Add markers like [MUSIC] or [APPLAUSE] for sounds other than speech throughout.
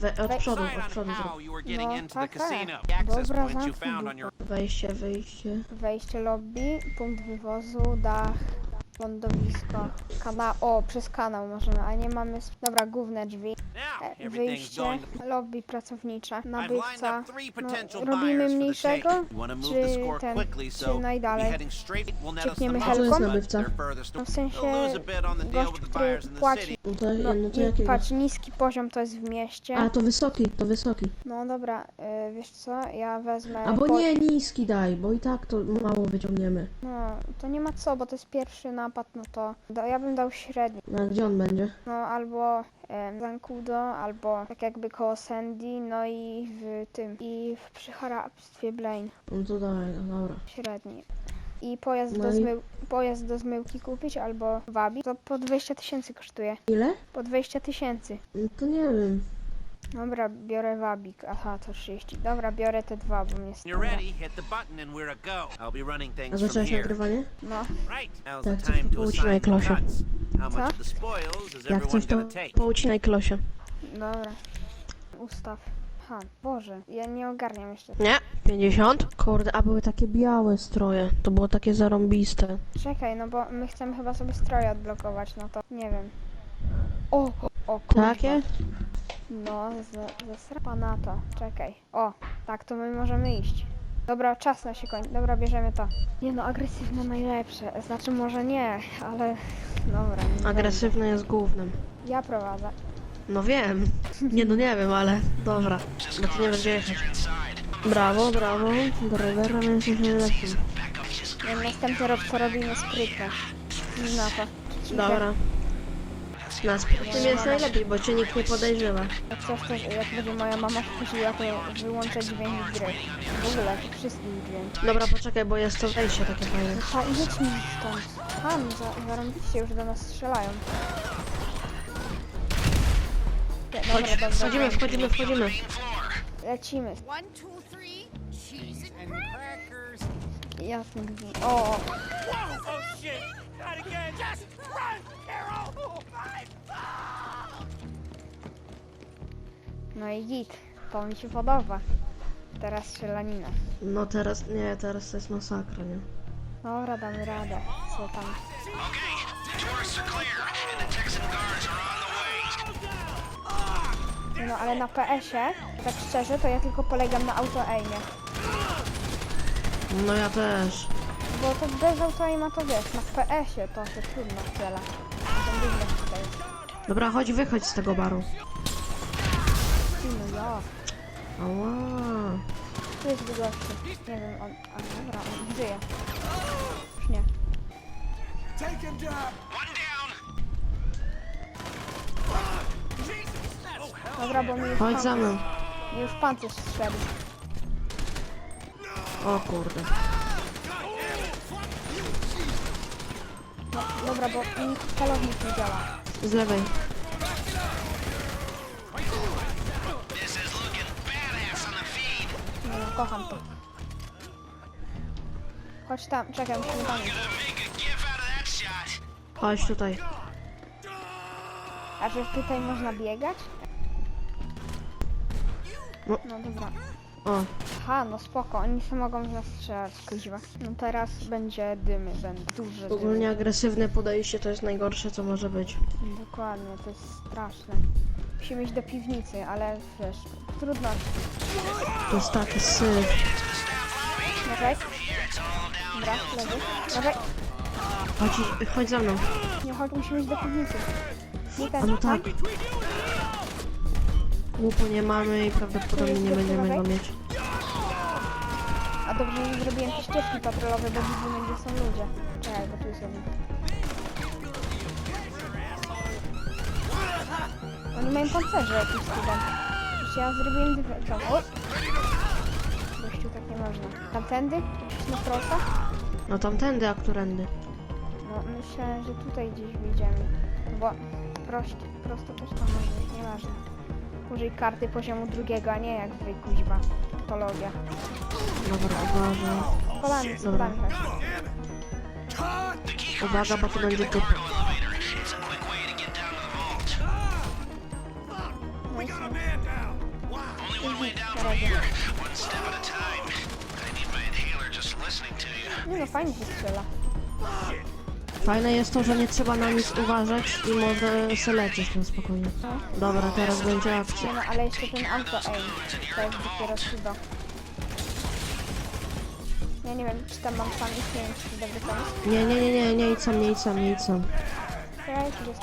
We, od przodu, od przodu zrób. No, tak, tak. Dobra, zamknij Wejście, wyjście. Wejście lobby, punkt wywozu, dach, lądowisko, kanał. O, przez kanał możemy, a nie mamy. Dobra, główne drzwi. E, Wyjście, lobby pracownicze, nabywca. No, robimy mniejszego, czy ten, czy najdalej? most, helką? No w sensie gość, który płaci. No to, No, no to i jakiego? patrz, niski poziom to jest w mieście. A, to wysoki, to wysoki. No dobra, y, wiesz co, ja wezmę... Albo nie, niski daj, bo i tak to mało wyciągniemy. No, to nie ma co, bo to jest pierwszy napad, no to da, ja bym dał średni. No, gdzie on będzie? No albo em, Zankudo, albo tak jakby koło Sandy, no i w tym, i w przy hrabstwie Blaine, No to dawaj, no dobra. średni. I pojazd, No do, i- zmył, pojazd do zmyłki kupić, albo wabi, to po 20 tysięcy kosztuje. Ile? Po 20 tysięcy. No to nie wiem. Dobra, biorę wabik, aha, to 30. Dobra, biorę te dwa, bo mnie you're stara. ready, hit the button and we're a go. I'll be running A things from zacząłeś here. nagrywanie? No, Right. Now's Tak, coś time to poucinaj, assign the Klosia. cuts. How much Co? of the spoils is Jak everyone coś to gonna take? poucinaj klosie. dobra. Ustaw. Ha, Boże, ja nie ogarniam jeszcze. Nie? 50? Kurde, a były takie białe stroje. To było takie zarąbiste. Czekaj, no bo my chcemy chyba sobie stroje odblokować, no to nie wiem. O, o, o kurwa. Takie? No, ze- zesrapa na to. Czekaj. O, tak, to my możemy iść. Dobra, czas na się kończy. Dobra, bierzemy to. Nie no, agresywne najlepsze. Znaczy może nie, ale... Dobra. nie Agresywny jest głównym. Ja prowadzę. No wiem. Nie no nie wiem, ale dobra. Bo ty nie będzie jechać. Brawo, brawo. Drivera my jesteśmy lepszym. Nie, następny rok to robimy sprytne. Na to. Dobra. Na sprytnym jest najlepiej, bo cię nikt nie podejrzewa. Jak coś, to jak będzie moja mama wchodziła, to wyłączę dźwięk gry. W ogóle, wszystkich dźwięk. Dobra, poczekaj, bo jest to wejście takie fajne. Pa, idź mi stąd. Tam, za, zarąbiście już do nas strzelają. Dobra, Chodź, dobra, wchodzimy, dobra. wchodzimy, wchodzimy. Lecimy. One, two, three, cheese and crackers. Jasny gwint. O, o, Oh shit! Not again! Just run! No i git. To mi się podoba. Teraz strzelanina. No teraz, nie, teraz to jest masakra, nie? Dobra, damy radę. Co tam? No ale na PS-ie, tak szczerze, to ja tylko polegam na auto-aimie. No ja też. Bo to bez auto-aima to wiesz, na PS-ie to się trudno strzela. To tutaj. Dobra, chodź, wychodź z tego baru. Ty, No ja. Ała. Tu jest gościu. Nie wiem, on... A dobra, on żyje. Już nie. Dobra, bo mi już, Chodź za mną. mi już pancerz strzelił. O kurde. Dobra, bo mi celownik nie działa. Z lewej. No, kocham to. Chodź tam, czekaj, musimy tam iść. Chodź tutaj. A że tutaj można biegać? No. No dobra. O, Aha, no spoko, oni się mogą w nas strzelać, kuźwa. No teraz będzie dymy, będą duże dymy. ogólnie agresywne podejście to jest najgorsze, co może być. Dokładnie, to jest straszne. Musimy iść do piwnicy, ale wiesz, trudno. To jest taki syf. Uważaj. Dobra, leży. Uważaj. Chodź, chodź za mną. Nie, chodź, musimy iść do piwnicy. Nie A ten, no tak. Łupu nie mamy i prawdopodobnie nie będziemy go mieć. A dobrze, że zrobiłem te ścieżki patrolowe, bo widzimy, gdzie są ludzie. Czekaj, bo tu jest jeden. Oni mają pancerze cudem. Przecież ja zrobiłem dwie... Co? O! Gościu, tak nie można. Tamtędy? Na prosta? No tamtędy, a którędy? No, myślę, że tutaj gdzieś wyjdziemy. No Bo prost, prosto też tam może być, nieważne. Użyj karty poziomu drugiego, a nie jak wy, kuźba. Patologia. Dobra, uważaj. Spadamy, Dobra. spadamy. Uwaga, bo to będzie typ. No i. Nie no, fajnie się strzela. Fajne jest to, że nie trzeba na nic uważać i może se lecieć na spokojnie. Dobra, teraz będzie akcja. Nie no, ale jeszcze ten auto aim. To jest dopiero cudo. Ja nie wiem, czy tam mam sam wiem, czy dobry pomysł. Nie, nie, nie, nie, nie idź sam, nie idź sam, nie idź sam.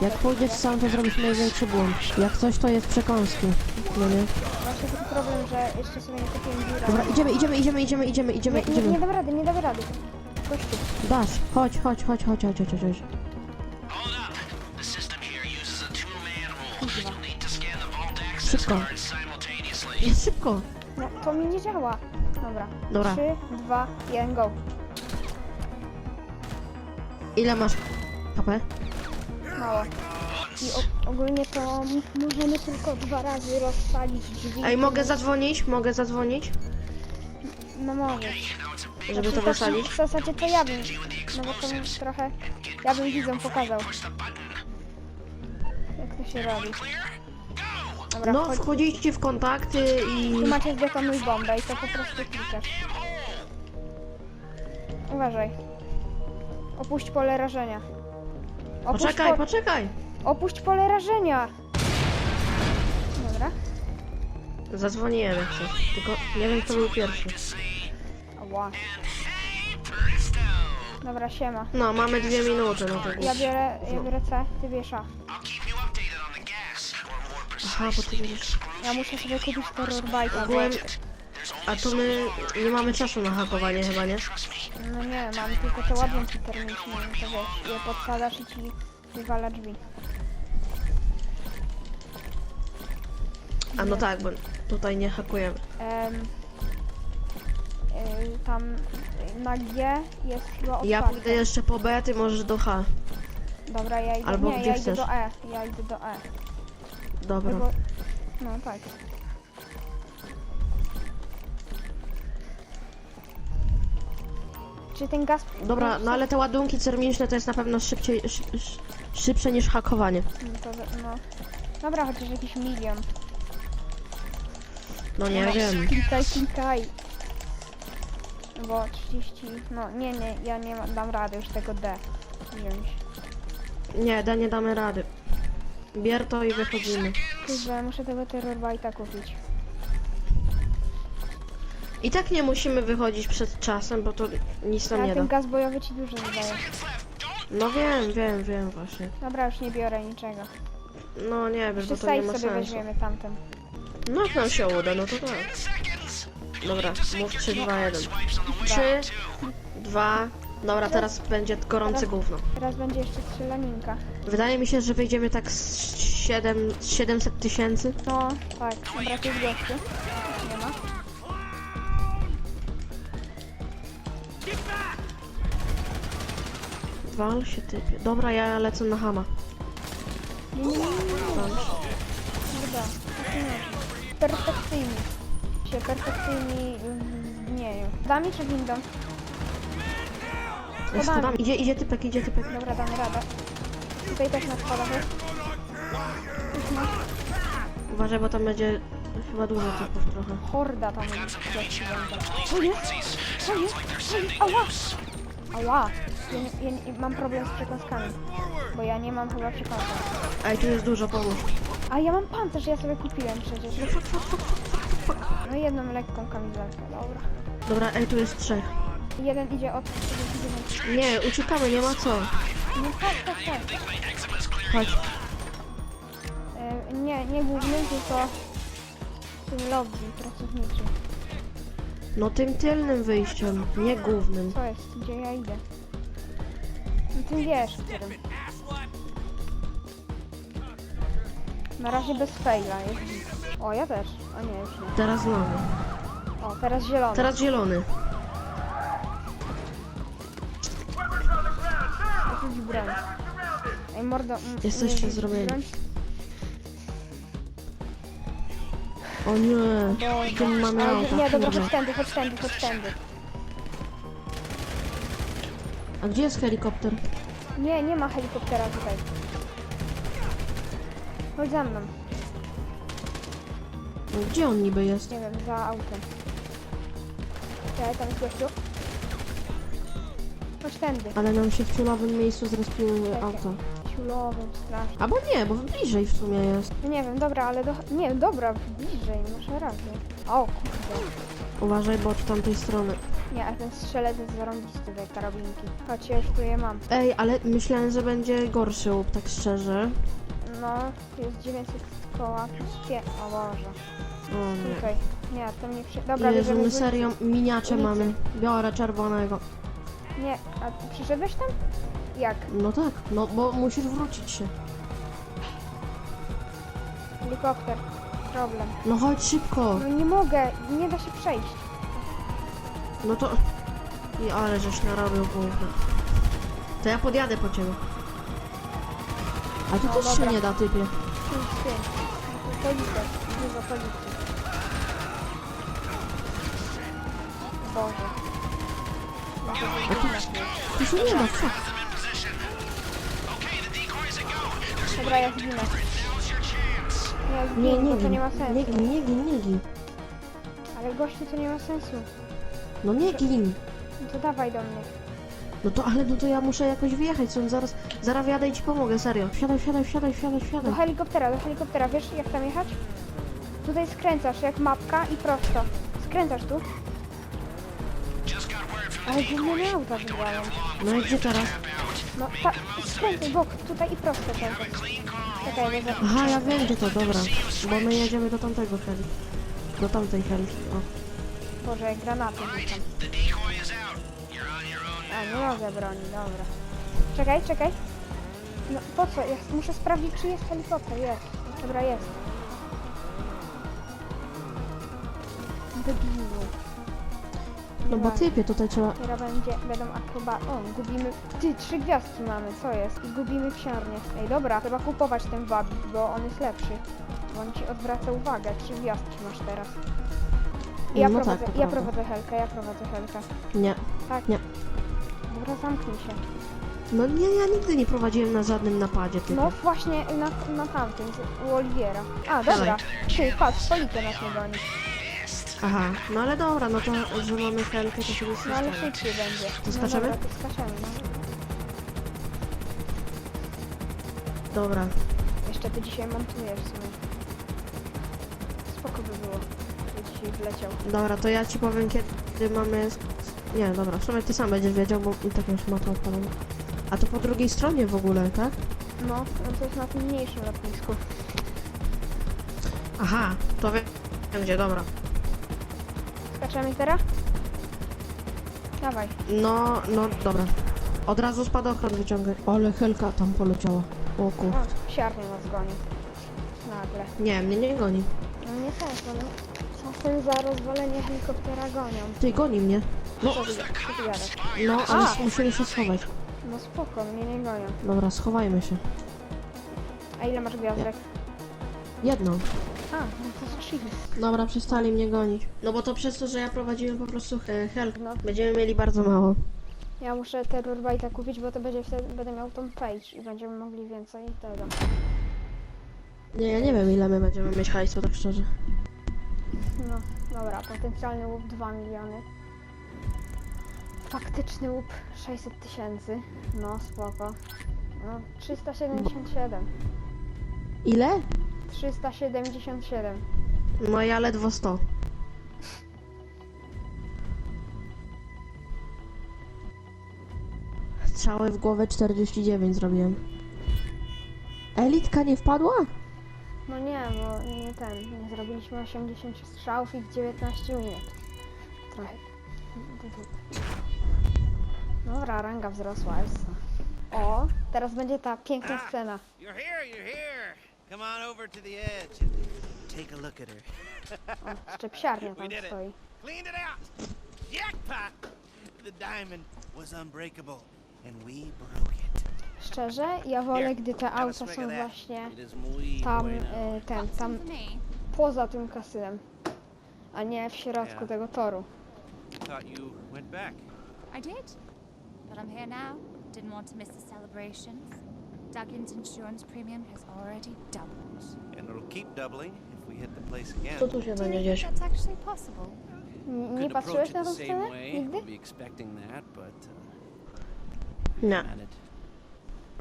Jak pójdziesz cudo. sam, to zrobisz największy błąd. Jak coś, to jest przekąski. No nie? Właśnie taki problem, że jeszcze sobie nie kupiłem biura. Dobra, idziemy, idziemy, idziemy, idziemy, idziemy, idziemy, Nie, nie, nie idziemy. dam rady, nie dam rady coś? Dasz, chodź, chodź, chodź, chodź, chodź, chodź, chodź. Szybko. Jest szybko. No, to mi nie działa. Dobra. Dobra. 3, 2, 1, go. Ile masz HP? Mało. I ogólnie to możemy tylko dwa razy rozpalić drzwi. Ej, mogę zadzwonić? Mogę zadzwonić? No mogę. Żeby to tak wysadzić? W zasadzie to ja bym, no bo to trochę, ja bym widzom pokazał. Jak to się robi. Dobra, No, chodź. wchodzicie w kontakty i... Tu macie zdetonuj bombę i to po prostu klikasz. Uważaj. Opuść pole rażenia. Opuść, Poczekaj, po... poczekaj! Opuść pole rażenia! Dobra. Zadzwoniłem jak coś, tylko nie wiem kto był pierwszy. Ała. Dobra, siema. No, mamy dwie minuty no tego. Ja biorę, ja biorę C, ty bierz A. Aha, bo ty bierzesz... Ja muszę sobie kupić terror bike'a, bo... Byłem... A to my nie mamy czasu na hakowanie chyba, nie? No nie, mam tylko te ładunki termiczne, to wiesz, je podkładasz i ci wywala drzwi. A no tak, bo tutaj nie hakujemy. Em, tam y, na G jest chyba otwarte. Ja pójdę jeszcze po B, ty możesz do H. Dobra, ja idę, Albo nie, gdzie ja idę chcesz. do E, ja idę do E. Dobra. No tak. Czy ten gaz... Dobra, no ale te ładunki termiczne to jest na pewno szybciej, szy, szy, szybsze niż hakowanie. No, to, no. Dobra, chociaż jakiś milion. No nie wiem. Klikaj, klikaj. Bo 30... No, nie, nie, ja nie dam rady już tego D wziąć. Nie, da nie damy rady. Bier to i wychodzimy. Kurde, muszę tego terrorbajta kupić. I tak nie musimy wychodzić przed czasem, bo to nic nam A nie da. ten gaz bojowy ci dużo wydaje. No wiem, wiem, wiem właśnie. Dobra, już nie biorę niczego. No nie wiem, Jeszcze bo to nie safe ma sobie sensu. weźmiemy tamten. No jak nam się uda, no to tak. Dobra, mów 3, 2, 1. 3, 2, dobra, teraz będzie gorące gówno. Teraz będzie jeszcze strzelaninka. Wydaje mi się, że wyjdziemy tak z 7, z 700 tysięcy. No, tak. Dobra, tu jest gościu. Nie ma. Wal się typie. Dobra, ja lecę na hama. Wal się. Dobra, tak nie można. Perfekcyjni. Się perfekcyjni w dnieju. Dami czy windą? Ja schodam. Idzie, idzie typek, idzie typek. Dobra, damy radę. Tutaj też na schodach jest. Mhm. Uważaj, bo tam będzie chyba dużo typów trochę. Horda tam jest. Co jest? Co jest? Co jest? Ała! Ała! Ja, nie- ja, nie- mam problem z przekąskami. Bo ja nie mam chyba przekąsek. Ej, tu jest dużo, pomóż. A ja mam pancerz, ja sobie kupiłem przecież. No i jedną lekką kamizelkę, dobra. Dobra, ej, tu jest trzech. Jeden idzie od... drugi idzie Nie, uciekamy, nie ma co. No tak, tak, tak. Chodź. E, nie, nie główny, tylko... Tym lobby pracowniczy. No tym tylnym wyjściem, nie głównym. Co jest? Gdzie ja idę? No ty wiesz, którym. Na razie bez faila jest. O, ja też. A nie, już nie. Teraz znowu. O, teraz zielony. Teraz zielony. Rzuć broń. Ej, mordo... mm, Jesteście nie rzuć zrobieni. broń. O nie, tym mamy auta, nie, dobra, chodź tędy, chodź tędy, chodź tędy. A gdzie jest helikopter? Nie, nie ma helikoptera tutaj. Chodź za mną. No, gdzie on niby jest? Nie wiem, za autem. Czekaj, tam jest gościu. Chodź tędy. Ale nam się w ciulowym miejscu zrespiły Czekaj. auto. Ciulowym, strasznie. Albo nie, bo bliżej w sumie jest. No Nie wiem, dobra, ale do... Nie, dobra, bliżej, masz rację. O, kurde. Uważaj, bo od tamtej strony. Nie, a ten strzelec jest zarąbisty, te karabinki. Chodź, ja już tu je mam. Ej, ale myślałem, że będzie gorszy łup, tak szczerze. No, jest 900 koła plus 5. O Boże. O nie. Tutaj. Nie, to mnie przy... Dobra, Jezu, bierzemy my serio miniacze Ulicy. mamy. Biorę czerwonego. Nie, a ty przyszedłeś tam? Jak? No tak, no bo musisz wrócić się. Helikopter. Problem. No chodź szybko. No nie mogę, nie da się przejść. No to... I ale żeś narobił gówno. To ja podjadę po ciebie. A tu No też dobra. się nie da, typie. 5, 5. Policja, dużo policji. Boże. No to. Tu się nie da, co? Dobra, ja zginę. Ja zginę, Nie, nie bo to gin. nie ma sensu. Nie gin, nie gin, nie gin. Ale gościu, to nie ma sensu. No nie gin. No to dawaj do mnie. No to ale no to ja muszę jakoś wyjechać stąd zaraz. Zaraz wjadę i ci pomogę, serio. Wsiadaj, wsiadaj, wsiadaj, wsiadaj, Do wsiadaj. helikoptera, do helikoptera. Wiesz, jak tam jechać? Tutaj skręcasz, jak mapka i prosto. Skręcasz tu. Ale inne auta wybrałem. No i gdzie teraz? No, ta, skręcaj bok, tutaj i prosto kręcaj. Czekaj, bo za... Aha, ja wiem gdzie to, dobra. Bo my jedziemy do tamtego heli. Do tamtej heli. O. Boże, granaty rzucam. A, nie mogę broni, dobra. Czekaj, czekaj. No, po co? Ja muszę sprawdzić, czy jest helikopter. Jest. Dobra, jest. Debilu. No bo typie, tutaj trzeba... Teraz będzie, będą akroba... O, gubimy... Ty, trzy gwiazdki mamy, co jest? I gubimy psiarnię. Ej, dobra, trzeba kupować ten wabik, bo on jest lepszy. Bo on ci odwraca uwagę. Trzy gwiazdki masz teraz. I ja, No tak, prowadzę, to ja prowadzę helkę, ja prowadzę helkę. Nie. Tak. Nie. Dobra, zamknij się. No nie, ja nigdy nie prowadziłem na żadnym napadzie, typie. No właśnie na, na tamtym, z- u Oliwiera. A, dobra. Ty, patrz, policja nas nie goni. Aha, no ale dobra, no to, że mamy helkę, to się nie No ale stanie. szybciej będzie. No skaczemy? dobra, to skaczemy, no. Dobra. Jeszcze ty dzisiaj montujesz w sumie. Spoko by było, gdyby dzisiaj wleciał. Dobra, to ja ci powiem kiedy mamy... Nie, dobra, w sumie ty sam będziesz wiedział, bo i tak już ma to odpalone. A to po drugiej stronie w ogóle, tak? No, no to jest na tym mniejszym lotnisku. Aha, to wiem gdzie, dobra. Skaczemy teraz? Dawaj. No, no, dobra. Od razu spadochron wyciągaj. Ale helka tam poleciała. O kur... O, siarnie nas goni. Nagle. Nie, mnie nie goni. No nie też, ale czasem za rozwalenie helikoptera gonią. Ty, goni mnie. No, Co ty, co ty gadasz? no, ale A! musimy się schować. No spoko, mnie nie gonią. Dobra, schowajmy się. A ile masz gwiazdek? Jedną. A, no to chill. Dobra, przestali mnie gonić. No bo to przez to, że ja prowadziłem po prostu he- helkę. No. Będziemy mieli bardzo mało. Ja muszę Terrorbite'a kupić, bo to będzie wtedy, będę miał tą page i będziemy mogli więcej tego. Nie, ja nie wiem ile my będziemy mieć hajsu, tak szczerze. No, dobra, potencjalny łup 2 miliony. Faktyczny łup 600 tysięcy. No, spoko. No, 377. Ile? 377. No ja ledwo 100. Strzały w głowę 49 zrobiłem. Elitka nie wpadła? No nie, bo nie ten, nie zrobiliśmy 80 strzałów i w 19 minut. Trochę. Dobra, ranga wzrosła, jest. O, teraz będzie ta piękna scena. You're here, you're here. Come on over to the edge and take a look at her. O, jeszcze psiarnia [LAUGHS] We tam stoi. Cleaned it out. Jackpot! The diamond was unbreakable, and we broke it. Szczerze, ja wolę, Here, gdy te auta są właśnie tam, y, ten, tam poza tym kasynem, a nie w środku Yeah. tego toru. I did. But I'm here now. Didn't want to miss the celebrations. Duggan's insurance premium has already doubled. And it'll keep doubling if we hit the place again. Co tu się Do you będzie think dziać? that's actually possible? Nie patrzyłeś na tą scenę? Nigdy? I'll be expecting that, but uh, Nie.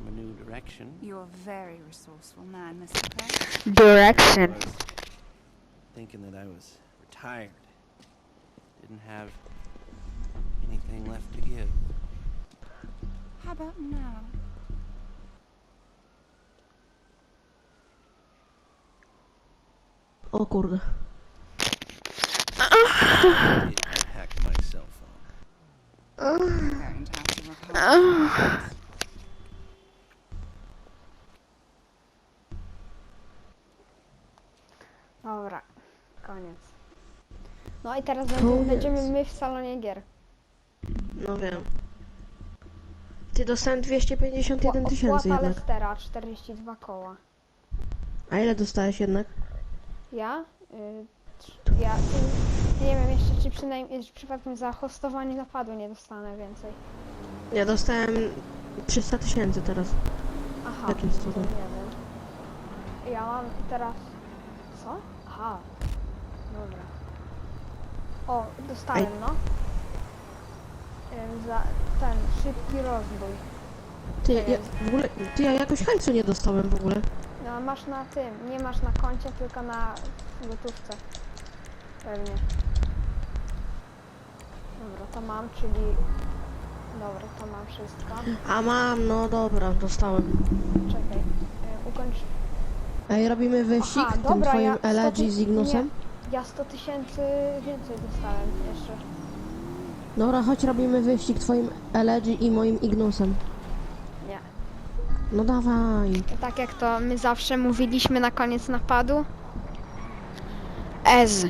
At it from a new direction. You're a very resourceful man, Mr. Craig. Direction. thinking that I was retired. Didn't have anything left to give. How about now? O kurde. It hacked i teraz będziemy, będziemy my w salonie gier. No wiem. Ty dostałem 251 tysięcy Opłata jednak. Lestera, 42 koła. A ile dostałeś jednak? Ja? Y, tr- ja y, nie wiem jeszcze, czy przynajmniej czy przypadkiem za hostowanie napadu nie dostanę więcej. Ja dostałem 300 tysięcy teraz. Aha, Jakim to cudem? nie wiem. Ja mam teraz... Co? Aha. Dobra. O, dostałem, Ej. no. Ym, Za ten szybki rozbój. Ty, ja, w ogóle, ty, ja jakoś hajsu nie dostałem w ogóle. No, masz na tym, nie masz na koncie, tylko na gotówce. Pewnie. Dobra, to mam, czyli... Dobra, to mam wszystko. A mam, no dobra, dostałem. Czekaj, y, ukończ... Ej, robimy wyścig Aha, tym dobra, twoim ja sto- z Ignusem? Ja 100 tysięcy więcej dostałem jeszcze. Dobra, chodź robimy wyścig twoim Elegy i moim Ignusem. Nie. No dawaj. Tak jak to my zawsze mówiliśmy na koniec napadu. Ez,